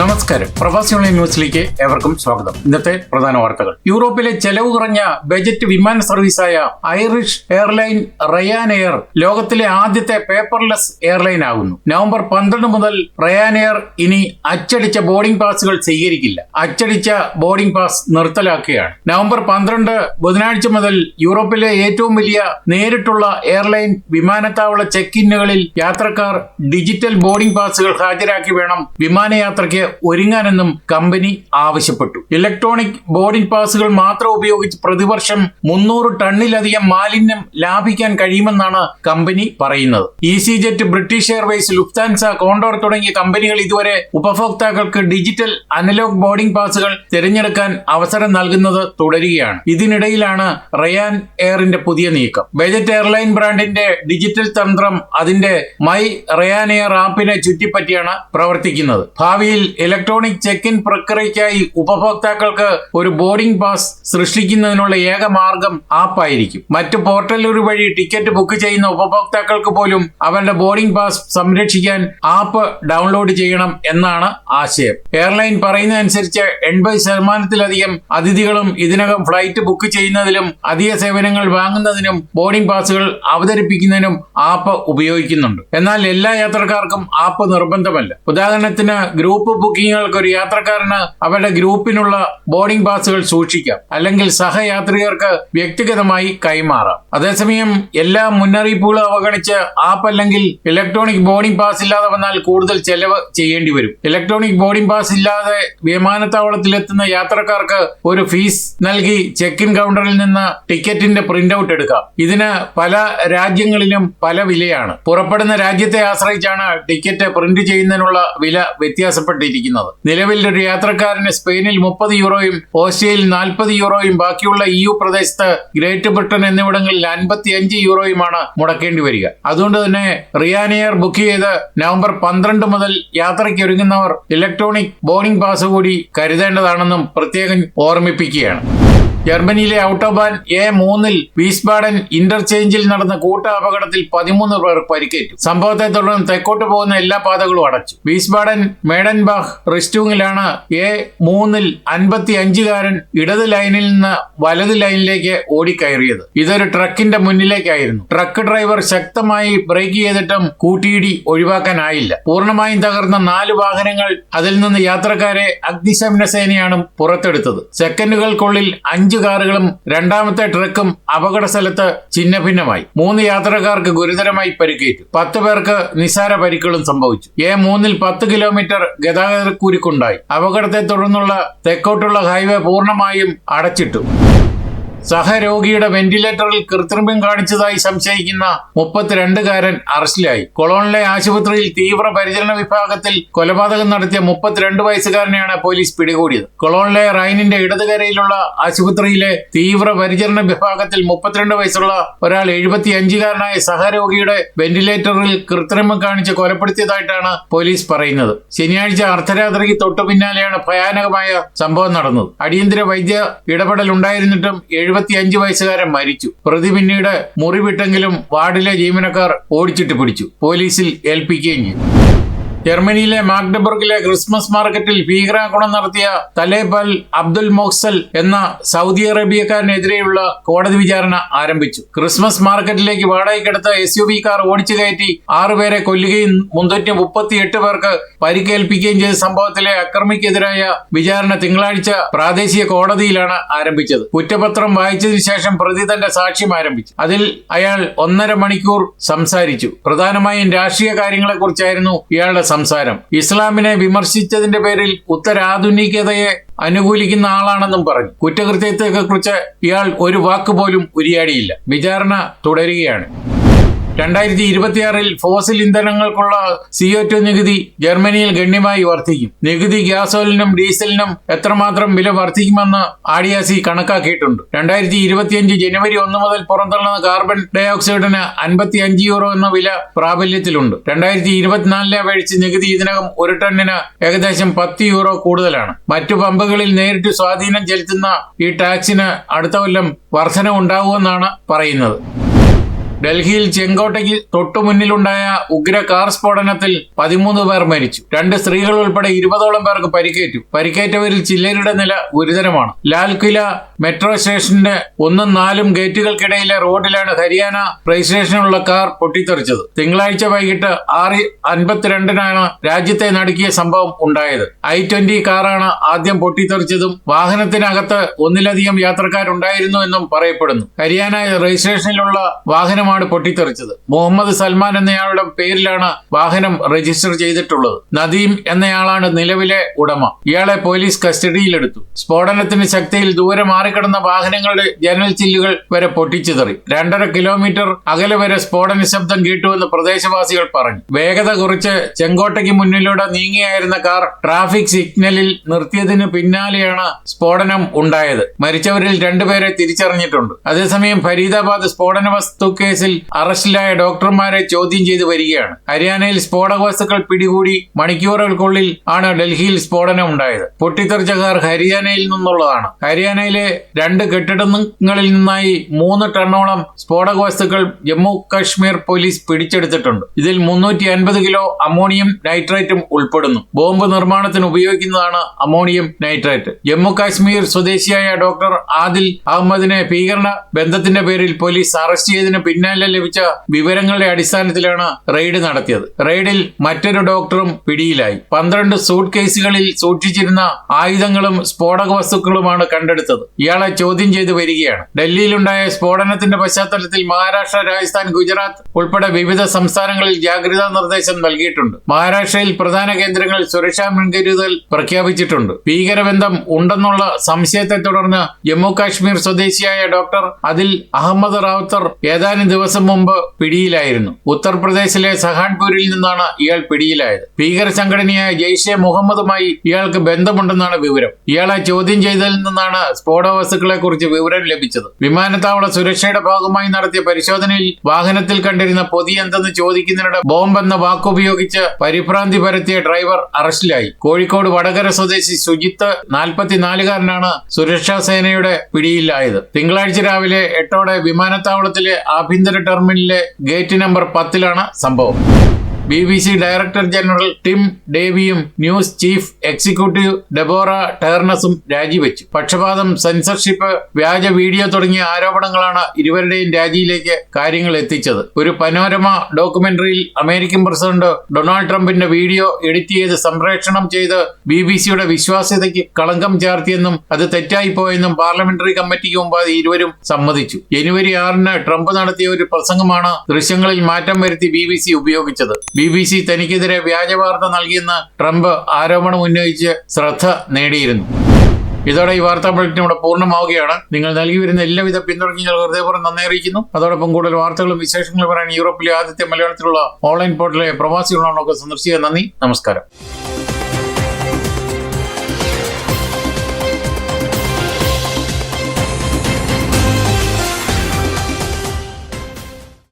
നമസ്കാരം. പ്രവാസി ഓൺലൈൻ ന്യൂസിലേക്ക് ഏവർക്കും സ്വാഗതം. ഇന്നത്തെ പ്രധാന വാർത്തകൾ. യൂറോപ്പിലെ ചെലവ് കുറഞ്ഞ ബജറ്റ് വിമാന സർവീസായ ഐറിഷ് എയർലൈൻ റയാൻ എയർ ലോകത്തിലെ ആദ്യത്തെ പേപ്പർലെസ് എയർലൈൻ ആകുന്നു. നവംബർ പന്ത്രണ്ട് മുതൽ റയാൻ എയർ ഇനി അച്ചടിച്ച ബോർഡിംഗ് പാസുകൾ സ്വീകരിക്കില്ല. അച്ചടിച്ച ബോർഡിംഗ് പാസ് നിർത്തലാക്കുകയാണ്. നവംബർ പന്ത്രണ്ട് ബുധനാഴ്ച മുതൽ യൂറോപ്പിലെ ഏറ്റവും വലിയ നേരിട്ടുള്ള എയർലൈൻ വിമാനത്താവള ചെക്ക് ഇന്നുകളിൽ യാത്രക്കാർ ഡിജിറ്റൽ ബോർഡിംഗ് പാസുകൾ ഹാജരാക്കി വേണം വിമാനയാത്രയ്ക്ക് ഒരുങ്ങാനെന്നും കമ്പനി ആവശ്യപ്പെട്ടു. ഇലക്ട്രോണിക് ബോർഡിംഗ് പാസുകൾ മാത്രം ഉപയോഗിച്ച് പ്രതിവർഷം മുന്നൂറ് ടണ്ണിലധികം മാലിന്യം ലാഭിക്കാൻ കഴിയുമെന്നാണ് കമ്പനി പറയുന്നത്. EasyJet British Airways Lufthansa Condor തുടങ്ങിയ കമ്പനികൾ ഇതുവരെ ഉപഭോക്താക്കൾക്ക് ഡിജിറ്റൽ അനലോഗ് ബോർഡിംഗ് പാസുകൾ തിരഞ്ഞെടുക്കാൻ അവസരം നൽകുന്നത് തുടരുകയാണ്. ഇതിനിടയിലാണ് റയാൻ എയറിന്റെ പുതിയ നീക്കം. ബജറ്റ് എയർലൈൻ ബ്രാൻഡിന്റെ ഡിജിറ്റൽ തന്ത്രം അതിന്റെ മൈ റയാൻ എയർ ആപ്പിനെ ചുറ്റിപ്പറ്റിയാണ് പ്രവർത്തിക്കുന്നത്. ഭാവിയിൽ ഇലക്ട്രോണിക് ചെക്ക് ഇൻ പ്രക്രിയയ്ക്കായി ഉപഭോക്താക്കൾക്ക് ഒരു ബോർഡിംഗ് പാസ് സൃഷ്ടിക്കുന്നതിനുള്ള ഏക മാർഗം ആപ്പായിരിക്കും മറ്റു പോർട്ടലുകൾ വഴി ടിക്കറ്റ് ബുക്ക് ചെയ്യുന്ന ഉപഭോക്താക്കൾക്ക് പോലും അവരുടെ ബോർഡിംഗ് പാസ് സംരക്ഷിക്കാൻ ആപ്പ് ഡൗൺലോഡ് ചെയ്യണം എന്നാണ് ആശയം. എയർലൈൻ പറയുന്നതനുസരിച്ച് എൺപത് ശതമാനത്തിലധികം അതിഥികളും ഇതിനകം ഫ്ലൈറ്റ് ബുക്ക് ചെയ്യുന്നതിലും അധിക സേവനങ്ങൾ വാങ്ങുന്നതിനും ബോർഡിംഗ് പാസുകൾ അവതരിപ്പിക്കുന്നതിനും ആപ്പ് ഉപയോഗിക്കുന്നുണ്ട്. എന്നാൽ എല്ലാ യാത്രക്കാർക്കും ആപ്പ് നിർബന്ധമല്ല. ഉദാഹരണത്തിന് ഗ്രൂപ്പ് ബുക്കിങ്ങുകൾക്ക് ഒരു യാത്രക്കാരന് അവരുടെ ഗ്രൂപ്പിനുള്ള ബോർഡിംഗ് പാസുകൾ സൂക്ഷിക്കാം. അല്ലെങ്കിൽ സഹയാത്രികർക്ക് വ്യക്തിഗതമായി കൈമാറാം. അതേസമയം എല്ലാ മുന്നറിയിപ്പുകളും അവഗണിച്ച് ആപ്പ് അല്ലെങ്കിൽ ഇലക്ട്രോണിക് ബോർഡിംഗ് പാസ് ഇല്ലാതെ വന്നാൽ കൂടുതൽ ചെലവ് ചെയ്യേണ്ടി വരും. ഇലക്ട്രോണിക് ബോർഡിംഗ് പാസ് ഇല്ലാതെ വിമാനത്താവളത്തിൽ എത്തുന്ന യാത്രക്കാർക്ക് ഒരു ഫീസ് നൽകി ചെക്ക് ഇൻ കൗണ്ടറിൽ നിന്ന് ടിക്കറ്റിന്റെ പ്രിന്റ് ഔട്ട് എടുക്കാം. ഇതിന് പല രാജ്യങ്ങളിലും പല വിലയാണ്. പുറപ്പെടുന്ന രാജ്യത്തെ ആശ്രയിച്ചാണ് ടിക്കറ്റ് പ്രിന്റ് ചെയ്യുന്നതിനുള്ള വില വ്യത്യാസപ്പെട്ടിരിക്കുന്നത് നിലവിൽ ഒരു യാത്രക്കാരന് സ്പെയിനിൽ മുപ്പത് യൂറോയും ഓസ്ട്രേലിയയിൽ നാൽപ്പത് യൂറോയും ബാക്കിയുള്ള ഇ യു പ്രദേശത്ത് ഗ്രേറ്റ് ബ്രിട്ടൻ എന്നിവിടങ്ങളിൽ അൻപത്തി അഞ്ച് യൂറോയുമാണ് മുടക്കേണ്ടി വരിക. അതുകൊണ്ട് തന്നെ റിയാനിയർ ബുക്ക് ചെയ്ത് നവംബർ പന്ത്രണ്ട് മുതൽ യാത്രയ്ക്ക് ഒരുങ്ങുന്നവർ ഇലക്ട്രോണിക് ബോർഡിംഗ് പാസ് കൂടി കരുതേണ്ടതാണെന്നും പ്രത്യേകം ഓർമ്മിപ്പിക്കുകയാണ്. ജർമ്മനിയിലെ ഔട്ടോബാൻ എ മൂന്നിൽ വീസ്ബാഡൻ ഇന്റർചേഞ്ചിൽ നടന്ന കൂട്ട അപകടത്തിൽ പതിമൂന്ന് പേർ പരിക്കേറ്റു. സംഭവത്തെ തുടർന്ന് തെക്കോട്ട് പോകുന്ന എല്ലാ പാതകളും അടച്ചു. വീസ്ബാഡൻ മേഡൻബാഹ് റിസ്റ്റൂങ്ങിലാണ് എ മൂന്നിൽ അൻപത്തി അഞ്ചുകാരൻ ഇടത് ലൈനിൽ നിന്ന് വലത് ലൈനിലേക്ക് ഓടിക്കയറിയത്. ഇതൊരു ട്രക്കിന്റെ മുന്നിലേക്കായിരുന്നു. ട്രക്ക് ഡ്രൈവർ ശക്തമായി ബ്രേക്ക് ചെയ്തിട്ടും കൂട്ടിയിടി ഒഴിവാക്കാനായില്ല. പൂർണമായും തകർന്ന നാല് വാഹനങ്ങൾ അതിൽ നിന്ന് യാത്രക്കാരെ അഗ്നിശമന സേനയാണ് പുറത്തെടുത്തത്. സെക്കൻഡുകൾക്കുള്ളിൽ അഞ്ച് കാറുകളും രണ്ടാമത്തെ ട്രക്കും അപകട സ്ഥലത്ത് ഛിന്നഭിന്നമായി. മൂന്ന് യാത്രക്കാർക്ക് ഗുരുതരമായി പരിക്കേറ്റു. പത്ത് പേർക്ക് നിസാര പരിക്കുകളും സംഭവിച്ചു. എ മൂന്നിൽ പത്ത് കിലോമീറ്റർ ഗതാഗതക്കുരുക്കുണ്ടായി. അപകടത്തെ തുടർന്നുള്ള തെക്കോട്ടുള്ള ഹൈവേ പൂർണമായും അടച്ചിട്ടു. സഹരോഗിയുടെ വെന്റിലേറ്ററിൽ കൃത്രിമം കാണിച്ചതായി സംശയിക്കുന്ന മുപ്പത്തിരണ്ടുകാരൻ അറസ്റ്റിലായി. കൊളോണിലെ ആശുപത്രിയിൽ തീവ്ര പരിചരണ വിഭാഗത്തിൽ കൊലപാതകം നടത്തിയ മുപ്പത്തിരണ്ട് വയസ്സുകാരനെയാണ് പോലീസ് പിടികൂടിയത്. കൊളോണിലെ റൈനിന്റെ ഇടതുകരയിലുള്ള ആശുപത്രിയിലെ തീവ്ര പരിചരണ വിഭാഗത്തിൽ മുപ്പത്തിരണ്ട് വയസ്സുള്ള ഒരാൾ എഴുപത്തിയഞ്ചുകാരനായ സഹരോഗിയുടെ വെന്റിലേറ്ററിൽ കൃത്രിമം കാണിച്ച് കൊലപ്പെടുത്തിയതായിട്ടാണ് പോലീസ് പറയുന്നത്. ശനിയാഴ്ച അർദ്ധരാത്രിക്ക് തൊട്ടു പിന്നാലെയാണ് ഭയാനകമായ സംഭവം നടന്നത്. അടിയന്തര വൈദ്യ ഇടപെടൽ ഉണ്ടായിരുന്നിട്ടും എഴുപത്തിയഞ്ച് വയസ്സുകാരൻ മരിച്ചു. പ്രതി പിന്നീട് മുറിവിട്ടെങ്കിലും വാർഡിലെ ജീവനക്കാർ ഓടിച്ചിട്ട് പിടിച്ചു. പോലീസിൽ ഏൽപ്പിക്കുകയും ചെയ്തു. ജർമ്മനിയിലെ മാഗ്ഡബർഗിലെ ക്രിസ്മസ് മാർക്കറ്റിൽ ഭീകരാക്രമണം നടത്തിയ തലേബൽ അബ്ദുൽ മോക്സൽ എന്ന സൗദി അറേബ്യക്കാരനെതിരെയുള്ള കോടതി വിചാരണ ആരംഭിച്ചു. ക്രിസ്മസ് മാർക്കറ്റിലേക്ക് വാടകയ്ക്കെടുത്ത എസ് യു വി കാർ ഓടിച്ചു കയറ്റി ആറുപേരെ കൊല്ലുകയും മുന്നൂറ്റി മുപ്പത്തി എട്ട് പേർക്ക് പരിക്കേൽപ്പിക്കുകയും ചെയ്ത സംഭവത്തിലെ അക്രമിക്കെതിരായ വിചാരണ തിങ്കളാഴ്ച പ്രാദേശിക കോടതിയിലാണ് ആരംഭിച്ചത്. കുറ്റപത്രം വായിച്ചതിനു ശേഷം പ്രതി തന്റെ സാക്ഷ്യം ആരംഭിച്ചു. അതിൽ അയാൾ ഒന്നര മണിക്കൂർ സംസാരിച്ചു. പ്രധാനമായും രാഷ്ട്രീയ കാര്യങ്ങളെക്കുറിച്ചായിരുന്നു ഇയാളുടെ സംസാരം. ഇസ്ലാമിനെ വിമർശിച്ചതിന്റെ പേരിൽ ഉത്തരാധുനികതയെ അനുകൂലിക്കുന്ന ആളാണെന്നും പറഞ്ഞു. കുറ്റകൃത്യത്തെക്കുറിച്ച് ഇയാൾ ഒരു വാക്ക് പോലും ഉരിയാടിയില്ല. വിചാരണ തുടരുകയാണ്. രണ്ടായിരത്തി ഇരുപത്തിയാറിൽ ഫോസിൽ ഇന്ധനങ്ങൾക്കുള്ള സിഒ ടു നികുതി ജർമ്മനിയിൽ ഗണ്യമായി വർദ്ധിക്കും. നികുതി ഗ്യാസോലിനും ഡീസലിനും എത്രമാത്രം വില വർദ്ധിക്കുമെന്ന് ആഡിയാസി കണക്കാക്കിയിട്ടുണ്ട്. രണ്ടായിരത്തി ഇരുപത്തിയഞ്ച് ജനുവരി ഒന്ന് മുതൽ പുറന്തള്ളുന്ന കാർബൺ ഡയോക്സൈഡിന് അൻപത്തി അഞ്ച് യൂറോ എന്ന വില പ്രാബല്യത്തിലുണ്ട്. രണ്ടായിരത്തി ഇരുപത്തിനാലിനെ അപേക്ഷിച്ച് നികുതി ഇതിനകം ഒരു ടണ്ണിന് ഏകദേശം പത്ത് യൂറോ കൂടുതലാണ്. മറ്റു പമ്പുകളിൽ നേരിട്ട് സ്വാധീനം ചെലുത്തുന്ന ഈ ടാക്സിന് അടുത്ത കൊല്ലം വർധന ഉണ്ടാവുമെന്നാണ് പറയുന്നത്. ഡൽഹിയിൽ ചെങ്കോട്ടയ്ക്ക് തൊട്ടുമുന്നിലുണ്ടായ ഉഗ്ര കാർ സ്ഫോടനത്തിൽ പതിമൂന്ന് പേർ മരിച്ചു. രണ്ട് സ്ത്രീകൾ ഉൾപ്പെടെ ഇരുപതോളം പേർക്ക് പരിക്കേറ്റു. പരിക്കേറ്റവരിൽ ചില്ലരുടെ നില ഗുരുതരമാണ്. ലാൽകില മെട്രോ സ്റ്റേഷന്റെ ഒന്നും നാലും ഗേറ്റുകൾക്കിടയിലെ റോഡിലാണ് ഹരിയാന രജിസ്ട്രേഷനുള്ള കാർ പൊട്ടിത്തെറിച്ചത്. തിങ്കളാഴ്ച വൈകിട്ട് ആറ് അൻപത്തിരണ്ടിനാണ് രാജ്യത്തെ നടുക്കിയ സംഭവം ഉണ്ടായത്. ഐ ട്വന്റി കാറാണ് ആദ്യം പൊട്ടിത്തെറിച്ചതും വാഹനത്തിനകത്ത് ഒന്നിലധികം യാത്രക്കാരുണ്ടായിരുന്നു എന്നും പറയപ്പെടുന്നു. ഹരിയാന രജിസ്ട്രേഷനിലുള്ള വാഹനമാണ് പൊട്ടിത്തെറിച്ചത്. മുഹമ്മദ് സൽമാൻ എന്നയാളുടെ പേരിലാണ് വാഹനം രജിസ്റ്റർ ചെയ്തിട്ടുള്ളത്. നദീം എന്നയാളാണ് നിലവിലെ ഉടമ. ഇയാളെ പോലീസ് കസ്റ്റഡിയിലെടുത്തു. സ്ഫോടനത്തിന് ശക്തിയിൽ ദൂരെ മാറിക്കിടന്ന വാഹനങ്ങളുടെ ജനൽ ചില്ലുകൾ വരെ പൊട്ടിച്ചിതറി. രണ്ടര കിലോമീറ്റർ അകലെ വരെ സ്ഫോടന ശബ്ദം കേട്ടുവെന്ന് പ്രദേശവാസികൾ പറഞ്ഞു. വേഗത കുറിച്ച് ചെങ്കോട്ടയ്ക്ക് മുന്നിലൂടെ നീങ്ങിയായിരുന്ന കാർ ട്രാഫിക് സിഗ്നലിൽ നിർത്തിയതിന് പിന്നാലെയാണ് സ്ഫോടനം ഉണ്ടായത്. മരിച്ചവരിൽ രണ്ടുപേരെ തിരിച്ചറിഞ്ഞിട്ടുണ്ട്. അതേസമയം ഫരീദാബാദ് സ്ഫോടന വസ്തു കേസിൽ അറസ്റ്റിലായ ഡോക്ടർമാരെ ചോദ്യം ചെയ്തു വരികയാണ്. ഹരിയാനയിൽ സ്ഫോടക വസ്തുക്കൾ പിടികൂടി മണിക്കൂറുകൾക്കുള്ളിൽ ആണ് ഡൽഹിയിൽ സ്ഫോടനം ഉണ്ടായത് പൊട്ടിത്തെറിച്ച കാർ ഹരിയാനയിൽ നിന്നുള്ളതാണ്. ഹരിയാനയിലെ രണ്ട് കെട്ടിടങ്ങളിൽ നിന്നായി മൂന്ന് ടണ്ണോളം സ്ഫോടക വസ്തുക്കൾ ജമ്മു കാശ്മീർ പോലീസ് പിടിച്ചെടുത്തിട്ടുണ്ട്. ഇതിൽ മുന്നൂറ്റി അൻപത് കിലോ അമോണിയം നൈട്രേറ്റും ഉൾപ്പെടുന്നു. ബോംബ് നിർമ്മാണത്തിന് ഉപയോഗിക്കുന്നതാണ് അമോണിയം നൈട്രേറ്റ്. ജമ്മു കാശ്മീർ സ്വദേശിയായ ഡോക്ടർ ആദിൽ അഹമ്മദിനെ ഭീകരണ ബന്ധത്തിന്റെ പേരിൽ പോലീസ് അറസ്റ്റ് ചെയ്തതിന് പിന്നാലെ ലഭിച്ച വിവരങ്ങളുടെ അടിസ്ഥാനത്തിലാണ് റെയ്ഡ് നടത്തിയത്. റെയ്ഡിൽ മറ്റൊരു ഡോക്ടറും പിടിയിലായി. പന്ത്രണ്ട് സൂട്ട് കേസുകളിൽ സൂക്ഷിച്ചിരുന്ന ആയുധങ്ങളും സ്ഫോടക വസ്തുക്കളുമാണ് കണ്ടെടുത്തത്. ഇയാളെ ചോദ്യം ചെയ്തു വരികയാണ്. ഡൽഹിയിലുണ്ടായ സ്ഫോടനത്തിന്റെ പശ്ചാത്തലത്തിൽ മഹാരാഷ്ട്ര രാജസ്ഥാൻ ഗുജറാത്ത് ഉൾപ്പെടെ വിവിധ സംസ്ഥാനങ്ങളിൽ ജാഗ്രതാ നിർദ്ദേശം നൽകിയിട്ടുണ്ട്. മഹാരാഷ്ട്രയിൽ പ്രധാന കേന്ദ്രങ്ങൾ സുരക്ഷാ മുൻകരുതൽ പ്രഖ്യാപിച്ചിട്ടുണ്ട്. ഭീകരബന്ധം ഉണ്ടെന്നുള്ള സംശയത്തെ തുടർന്ന് ജമ്മു കാശ്മീർ സ്വദേശിയായ ഡോക്ടർ അതിൽ അഹമ്മദ് റാവുത്തർ ഏതാനും ദിവസം മുമ്പ് പിടിയിലായിരുന്നു. ഉത്തർപ്രദേശിലെ സഹാൻപൂരിൽ നിന്നാണ് ഇയാൾ പിടിയിലായത്. ഭീകര സംഘടനയായ ജെയ്ഷെ മുഹമ്മദുമായി ഇയാൾക്ക് ബന്ധമുണ്ടെന്നാണ് വിവരം. ഇയാളെ ചോദ്യം ചെയ്തതിൽ നിന്നാണ് സ്ഫോട വസ്തുക്കളെ കുറിച്ച് വിവരം ലഭിച്ചത്. വിമാനത്താവള സുരക്ഷയുടെ ഭാഗമായി നടത്തിയ പരിശോധനയിൽ വാഹനത്തിൽ കണ്ടിരുന്ന പൊതി എന്തെന്ന് ചോദിക്കുന്നതിനിടെ ബോംബ് എന്ന വാക്കുപയോഗിച്ച് പരിഭ്രാന്തി പരത്തിയ ഡ്രൈവർ അറസ്റ്റിലായി. കോഴിക്കോട് വടകര സ്വദേശി സുജിത്ത് നാൽപ്പത്തിനാലുകാരനാണ് സുരക്ഷാ സേനയുടെ പിടിയിലായത്. തിങ്കളാഴ്ച രാവിലെ എട്ടോടെ വിമാനത്താവളത്തിലെ ആഭ്യന്തര ടെർമിനലിലെ ഗേറ്റ് നമ്പർ പത്തിലാണ് സംഭവം. B B C director general Tim ഡേവിയും news chief executive Deborah ടേർണസും രാജിവെച്ചു. പക്ഷപാതം സെൻസർഷിപ്പ് വ്യാജ വീഡിയോ തുടങ്ങിയ ആരോപണങ്ങളാണ് ഇരുവരുടെയും രാജിയിലേക്ക് കാര്യങ്ങൾ എത്തിച്ചത്. ഒരു പനോരമ ഡോക്യുമെന്ററിയിൽ അമേരിക്കൻ പ്രസിഡന്റ് ഡൊണാൾഡ് ട്രംപിന്റെ വീഡിയോ എഡിറ്റ് ചെയ്ത് സംപ്രേഷണം ചെയ്ത് ബി ബി സിയുടെ വിശ്വാസ്യതയ്ക്ക് കളങ്കം ചാർത്തിയെന്നും അത് തെറ്റായി പോയെന്നും പാർലമെന്ററി കമ്മിറ്റിക്ക് മുമ്പാതെ ഇരുവരും സമ്മതിച്ചു. ജനുവരി ആറിന് ട്രംപ് നടത്തിയ ഒരു പ്രസംഗമാണ് ദൃശ്യങ്ങളിൽ മാറ്റം വരുത്തി ബി ഉപയോഗിച്ചത്. ബി ബി സി തനിക്കെതിരെ വ്യാജവാർത്ത നൽകിയെന്ന് ട്രംപ് ആരോപണം ഉന്നയിച്ച് ശ്രദ്ധ നേടിയിരുന്നു. ഇതോടെ ഈ വാർത്താ ബുള്ളറ്റിൻ ഇവിടെ പൂർണമാവുകയാണ്. നിങ്ങൾ നൽകി വരുന്ന എല്ലാവിധ പിന്തുണയ്ക്കും ഞങ്ങൾ ഹൃദയപൂർവം നന്ദി അറിയിക്കുന്നു. അതോടൊപ്പം കൂടുതൽ വാർത്തകളും വിശേഷങ്ങളും പറയാൻ യൂറോപ്പിലെ ആദ്യത്തെ മലയാളത്തിലുള്ള ഓൺലൈൻ പോർട്ടലെ പ്രവാസികളാണൊക്കെ സന്ദർശിക്കുക. നന്ദി. നമസ്കാരം.